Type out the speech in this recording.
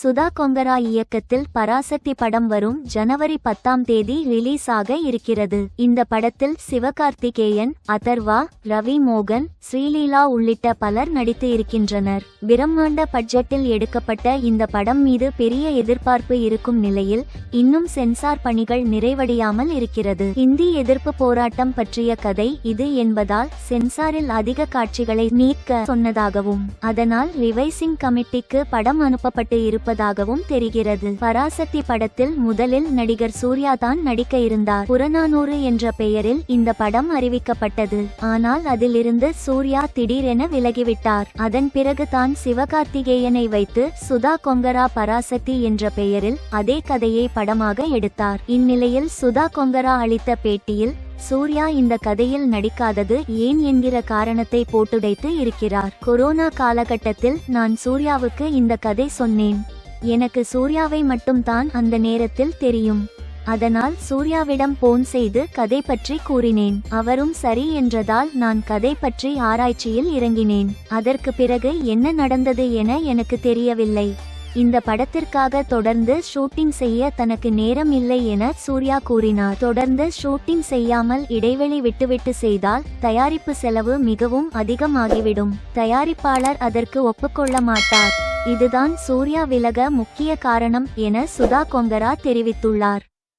சுதா கொங்கரா இயக்கத்தில் பராசக்தி படம் வரும் ஜனவரி பத்தாம் தேதி ரிலீஸ் ஆக இருக்கிறது. இந்த படத்தில் சிவகார்த்திகேயன் அதர்வா ரவி மோகன் ஸ்ரீலீலா உள்ளிட்ட பலர் நடித்து இருக்கின்றனர். பிரம்மாண்ட பட்ஜெட்டில் எடுக்கப்பட்ட இந்த படம் மீது பெரிய எதிர்பார்ப்பு இருக்கும் நிலையில் இன்னும் சென்சார் பணிகள் நிறைவடையாமல் இருக்கிறது. இந்தி எதிர்ப்பு போராட்டம் பற்றிய கதை இது என்பதால் சென்சாரில் அதிக காட்சிகளை நீக்க சொன்னதாகவும் அதனால் ரிவைசிங் கமிட்டிக்கு படம் அனுப்பப்பட்டு இருப்பதாகவும் தெரிகிறது. பராசக்தி படத்தில் முதலில் நடிகர் சூர்யா தான் நடிக்க இருந்தார். புறநானூறு என்ற பெயரில் இந்த படம் அறிவிக்கப்பட்டது. ஆனால் அதிலிருந்து சூர்யா திடீரென விலகிவிட்டார். அதன் பிறகு தான் சிவகார்த்திகேயனை வைத்து சுதா கொங்கரா பராசக்தி என்ற பெயரில் அதே கதையை படமாக எடுத்தார். இந்நிலையில் சுதா கொங்கரா அளித்த பேட்டியில் சூர்யா இந்த கதையில் நடிக்காதது ஏன் என்கிற காரணத்தை போட்டுடைத்து இருக்கிறார். கொரோனா காலகட்டத்தில் நான் சூர்யாவுக்கு இந்த கதை சொன்னேன். எனக்கு சூர்யாவை மட்டும்தான் அந்த நேரத்தில் தெரியும். அதனால் சூர்யாவிடம் போன் செய்து கதை பற்றி கூறினேன். அவரும் சரி என்றதால் நான் கதை பற்றி ஆராய்ச்சியில் இறங்கினேன். அதற்கு பிறகு என்ன நடந்தது என எனக்கு தெரியவில்லை. இந்த படத்திற்காக தொடர்ந்து ஷூட்டிங் செய்ய தனக்கு நேரம் இல்லை என சூர்யா கூறினார். தொடர்ந்து ஷூட்டிங் செய்யாமல் இடைவெளி விட்டுவிட்டு செய்தால் தயாரிப்பு செலவு மிகவும் அதிகமாகிவிடும். தயாரிப்பாளர் அதற்கு ஒப்புக்கொள்ள மாட்டார். இதுதான் சூர்யா விலக முக்கிய காரணம் என சுதா கொங்கரா தெரிவித்துள்ளார்.